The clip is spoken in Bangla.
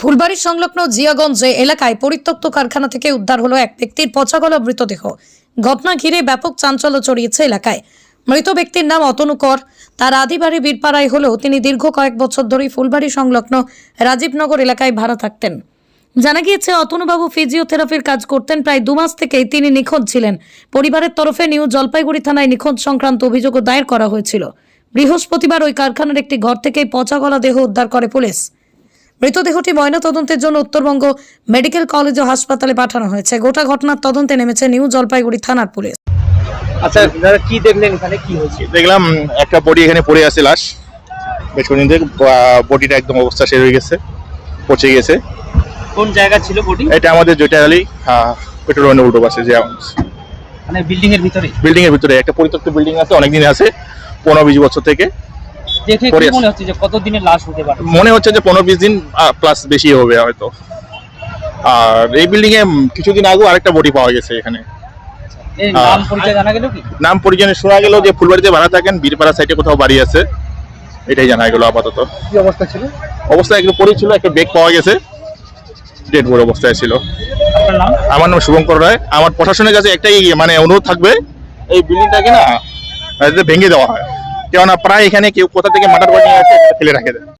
ফুলবাড়ির সংলগ্ন জিয়াগঞ্জে এলাকায় পরিত্যক্ত কারখানা থেকে উদ্ধার হলো এক ব্যক্তির পচাগলা মৃতদেহ। ঘটনা ঘিরে ব্যাপক চাঞ্চল্য ছড়িয়েছে এলাকায়। মৃত ব্যক্তির নাম অতনু কর। তার আদি বাড়ি বীরপাড়ায় হলেও তিনি দীর্ঘ কয়েক বছর ধরেই ফুলবাড়ি সংলগ্ন রাজীবনগর এলাকায় ভাড়া থাকতেন। জানা গিয়েছে, অতনুবাবু ফিজিওথেরাপির কাজ করতেন প্রায় দু মাস থেকেই তিনি নিখোঁজ ছিলেন। পরিবারের তরফে নিউ জলপাইগুড়ি থানায় নিখোঁজ সংক্রান্ত অভিযোগও দায়ের করা হয়েছিল। বৃহস্পতিবার ওই কারখানার একটি ঘর থেকেই পচা গলা দেহ উদ্ধার করে পুলিশ। মৃতদেহটি ময়নাতদন্তের জন্য উত্তরবঙ্গ মেডিকেল কলেজ ও হাসপাতালে পাঠানো হয়েছে। গোটা ঘটনার তদন্তে নেমেছে নিউ জলপাইগুড়ি থানার পুলিশ। আচ্ছা দাদা কি দেখলেন এখানে? কি হয়েছে? দেখলাম একটা বডি এখানে পড়ে আছে লাশ। বেশ কদিন থেকে বডিটা একদম অবস্থা শেষ হয়ে গেছে পচে গেছে। কোন জায়গা ছিল বডি? এটা আমাদের জয়টালি পেট্রোল উল্টো পাশে যে মানে বিল্ডিং এর ভিতরে? বিল্ডিং এর ভিতরে একটা পরিত্যক্ত বিল্ডিং আছে অনেকদিন আছে পনেরো বিশ বছর থেকে। দেখে কি মনে হচ্ছে যে কত দিনের লাশ হতে পারে? মনে হচ্ছে যে পনেরো বিশ দিন প্লাস বেশি হবে হয়তো। আর এই বিল্ডিং এ কিছুদিন আগেও আরেকটা বডি পাওয়া গেছে এখানে। হ্যাঁ। নাম পরিচয় জানা গেল কি? নাম পরিজনে শোনা গেল যে ফুলবাড়িতে ভাড়া থাকেন বীরপাড়া সাইডে কোথাও বাড়ি আছে। এটাই জানা গেল আপাতত। কি অবস্থা ছিল? অবস্থা একটু পড়েছিল একটা ব্যাগ পাওয়া গেছে। ডেড বড় অবস্থায় ছিল। আমার নাম শুভঙ্কর রায়। আমার প্রশাসনের কাছে একটাই মানে অনুরোধ থাকবে এই বিল্ডিংটাকে না ভেঙে দেওয়া হয়। কেননা প্রায় এখানে কেউ কোথা থেকে মার্ডার করে নিয়ে আসে ফেলে রাখে দেয়